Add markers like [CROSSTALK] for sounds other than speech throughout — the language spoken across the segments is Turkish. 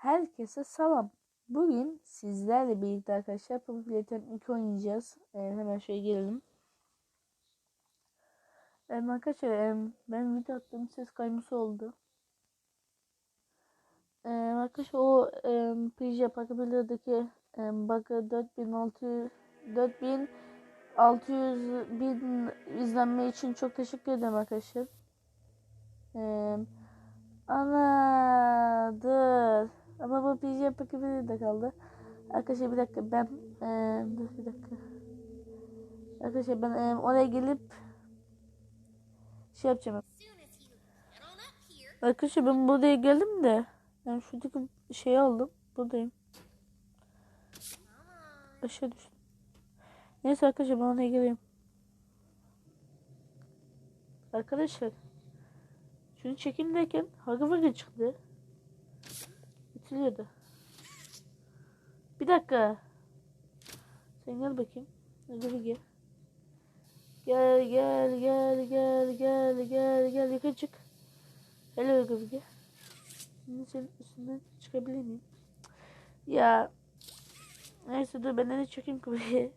Herkese selam. Bugün sizlerle birlikte arkadaşlar Populatem 2 oynayacağız. Ee, hemen şöyle gelelim. Ee, arkadaşlar e, ben video attım ses kayması oldu. Ee, arkadaşlar o e, PJ Pakabilir'deki e, bug'ı 4600 4600 bin izlenme için çok teşekkür ederim arkadaşlar. Ee, Ana dur. Ama bu PJ paketi de kaldı. Arkadaşlar bir dakika ben ee, dur bir dakika. Arkadaşlar ben ee, oraya gelip şey yapacağım. Arkadaşlar ben buraya geldim de yani şuradaki şeyi aldım. Buradayım. Aşağı düştüm. Neyse arkadaşlar ben oraya geleyim. Arkadaşlar şunu çekin derken Haga Vaga çıktı. Bitiliyordu. Bir dakika. Sen gel bakayım. Haga Vaga. Gel gel gel gel gel gel gel yukarı çık. Hello Haga Vaga. Şimdi senin üstünden çıkabilir miyim? Ya. Neyse dur ben de çekeyim buraya.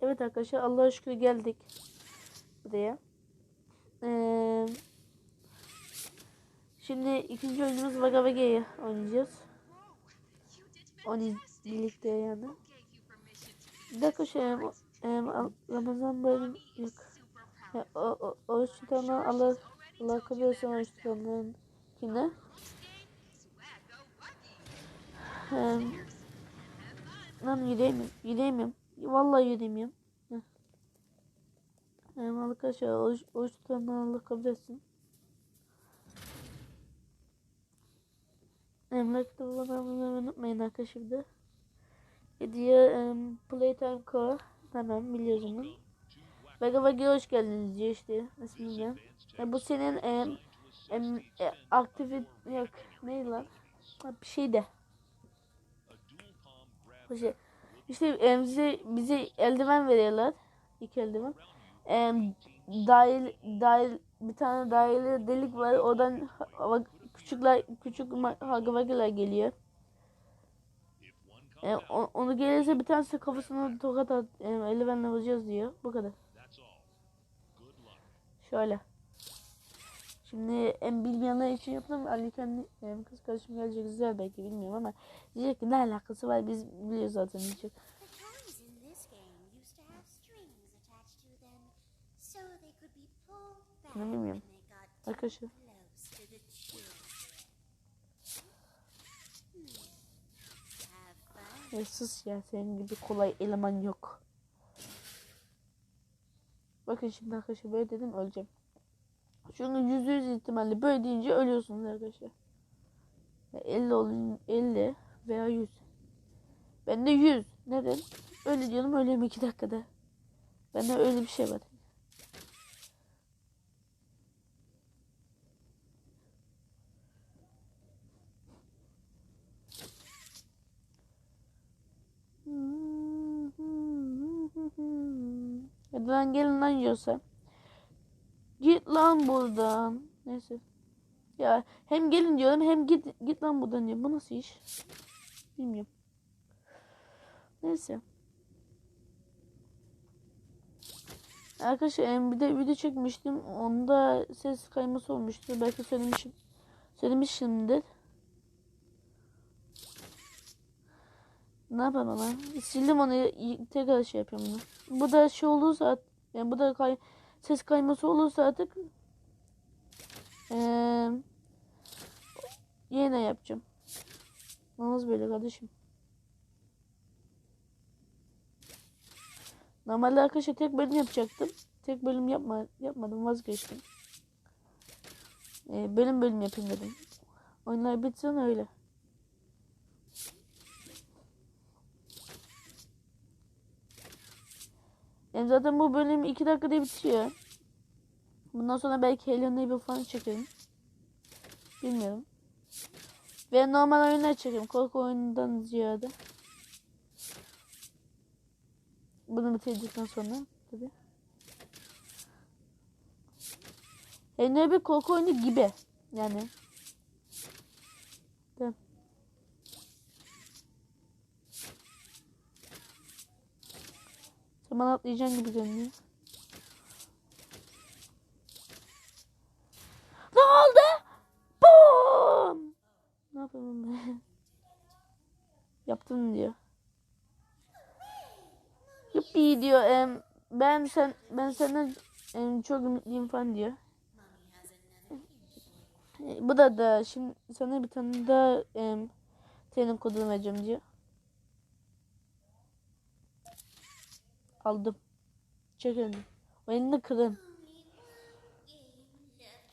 Evet arkadaşlar Allah'a şükür geldik buraya. Ee, şimdi ikinci oyunumuz Vaga Vaga'yı oynayacağız. Onu birlikte yani. Bir dakika şey, e, Ramazan bölüm yok. Ya, o, o, oruç tutanlar Allah, Allah kabul etsin oruç tutanların kine. Ee, lan yürüyemiyorum, yürüyemiyorum. Vallahi yürüyemiyorum. Hem arkadaşlar oruç, oruç tutanlar Allah kabul etsin. Emlak kitabını unutmayın arkadaşlar bir de. Hediye um, Playtime Co. Tamam biliyoruz onu. Vega Vega hoş geldiniz diyor işte ismini. E, bu senin em, em, e, aktivit yok ne lan? Bir şey de. Bu şey. İşte em, bize, bize eldiven veriyorlar. İki eldiven e, dahil dahil bir tane dahili delik var. Oradan küçükler küçük hagavagiler geliyor. E, o, onu gelirse bir tanesi kafasına tokat at, e, eldivenle vuracağız diyor. Bu kadar. Şöyle. Şimdi en bilmeyenler için yaptım. Ali kendi e, kız kardeşim gelecek güzel belki bilmiyorum ama diyecek ki ne alakası var biz biliyoruz zaten diyecek. The toys in Fun. Ya senin gibi kolay eleman yok. Bakın şimdi arkadaşlar böyle dedim öleceğim. Çünkü yüzde yüz ihtimalle böyle deyince ölüyorsunuz arkadaşlar. Ya 50 olun 50 veya 100. Ben de 100. Neden? Öyle diyorum ölüyorum 2 dakikada. Bende öyle bir şey var. Hadi lan gelin lan yiyorsa. Git lan buradan. Neyse. Ya hem gelin diyorum hem git git lan buradan diyor. Bu nasıl iş? Bilmiyorum. Neyse. Arkadaşlar bir de video çekmiştim. Onda ses kayması olmuştu. Belki söylemişim. Söylemişimdir. Ne yapalım ama? Sildim onu tekrar şey yapıyorum bunu. Bu da şey olursa yani bu da kay ses kayması olursa artık ee, yine yapacağım. Olmaz böyle kardeşim. Normalde arkadaşlar tek bölüm yapacaktım. Tek bölüm yapma yapmadım vazgeçtim. Ee, bölüm bölüm yapayım dedim. Oyunlar bitsin öyle. Yani zaten bu bölüm 2 dakikada bitiyor. Bundan sonra belki Hello Neighbor falan çekerim. Bilmiyorum. Ve normal oyunlar çekerim. Korku oyunundan ziyade. Bunu bitirdikten sonra tabi. Hello Neighbor korku oyunu gibi. Yani. Bana atlayacaksın gibi görünüyor. Ne oldu? Boom! Ne yapayım ben? [LAUGHS] Yaptım diyor. Yuppi diyor. Em, ben sen ben senden em, çok ümitliyim falan diyor. Bu da da şimdi sana bir tane daha em, senin kodunu vereceğim diyor. Aldım. Çek elini. O elini kırın.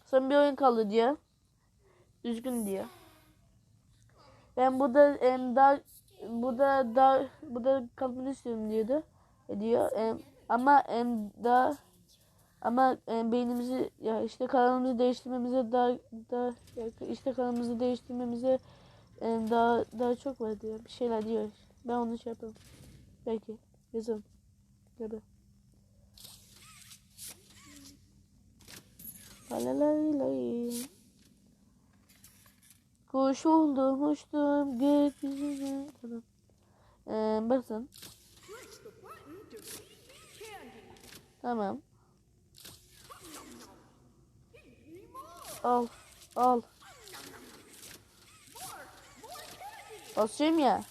Son bir oyun kaldı diyor. Üzgün diyor. Ben burada em, daha burada daha burada kalmanı istiyorum diyordu. E, diyor. Em, ama em, daha ama em, beynimizi ya işte kanalımızı değiştirmemize daha daha işte kanalımızı değiştirmemize em, daha daha çok var diyor. Bir şeyler diyor. Ben onu şey yaparım. Belki yazarım. Tabii. Lalalay lay. Kuş oldum uçtum gökyüzüne. Tamam. Ee, bakın. Tamam. Al. Al. Basıyorum ya.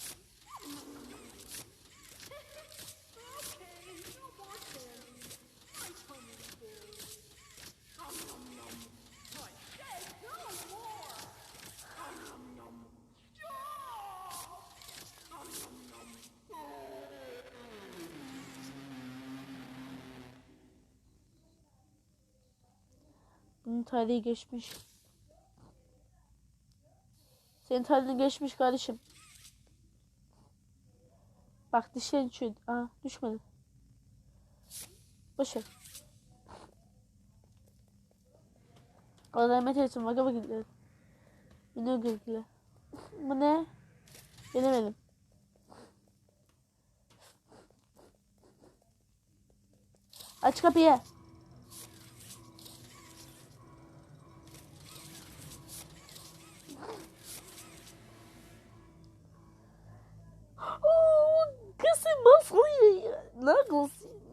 Bunun tarihi geçmiş. Senin tarihin geçmiş kardeşim. Bak dişlerin çürüdü. Aa düşmedi. Boş ver. Allah rahmet eylesin. Vaka vakitler. Yine ögürtüler. Bu ne? Bilemedim. Aç kapıyı.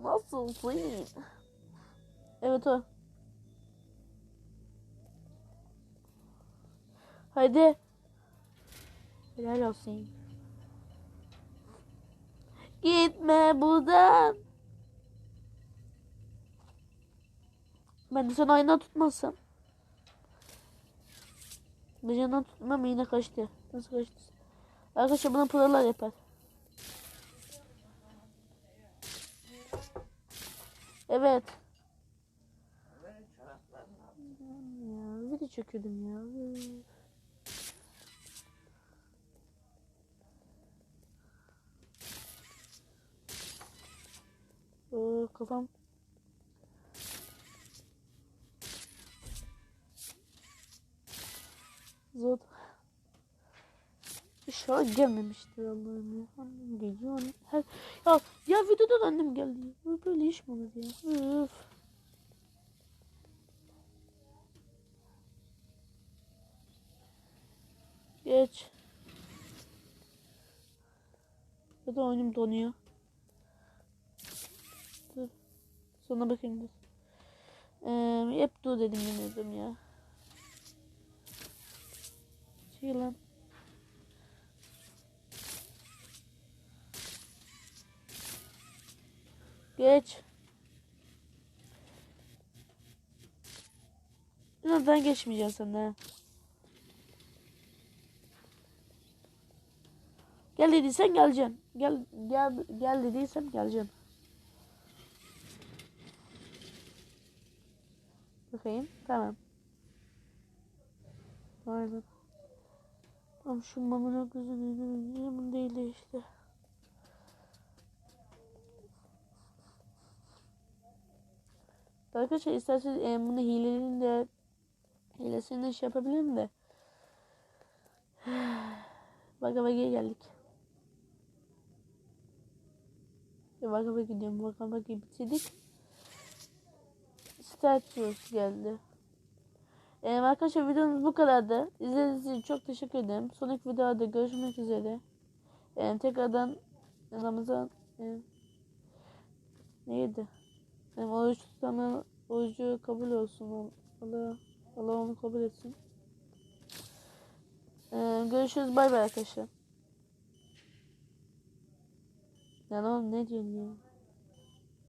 Nasılsın? Evet o. Haydi. Helal olsun. Gitme buradan. Ben de sana ayna tutmasam. Bacağından tutmam yine kaçtı. Nasıl kaçtı? Arkadaşlar buna prolar yapar. Evet. Ya video çekiyordum ya. Oo, kafam. Zor. İnşallah gelmemiştir Allah'ım ya. Annem geliyor. annem- Her... Ya, ya videodan annem geldi. Böyle iş mi olur ya? Üf. Geç. Ya da oyunum donuyor. Dur. Sonra bakayım dur. Ee, hep dur dedim ederim ya. Şey lan. Geç. Neden geçmeyeceksin sen de? Gel dediysen geleceksin. Gel gel gel dediysen geleceksin. Bakayım. Tamam. Aynen. Tamam şu mamına gözünü bunu değil işte. Arkadaşlar isterseniz e, bunu hilelerini de hilesini de şey yapabilirim de. [SIGHS] Baka baka'ya geldik. Baka baka gidiyorum. Baka baka'yı bitirdik. Statues geldi. Ee, arkadaşlar videomuz bu kadardı. İzlediğiniz için çok teşekkür ederim. Sonraki videoda görüşmek üzere. Ee, tekrardan Ramazan e, Neydi? Benim oruç tutanı orucu kabul olsun. Allah, Allah onu kabul etsin. Ee, görüşürüz. Bay bay arkadaşlar. Yani oğlum ne diyorsun ya?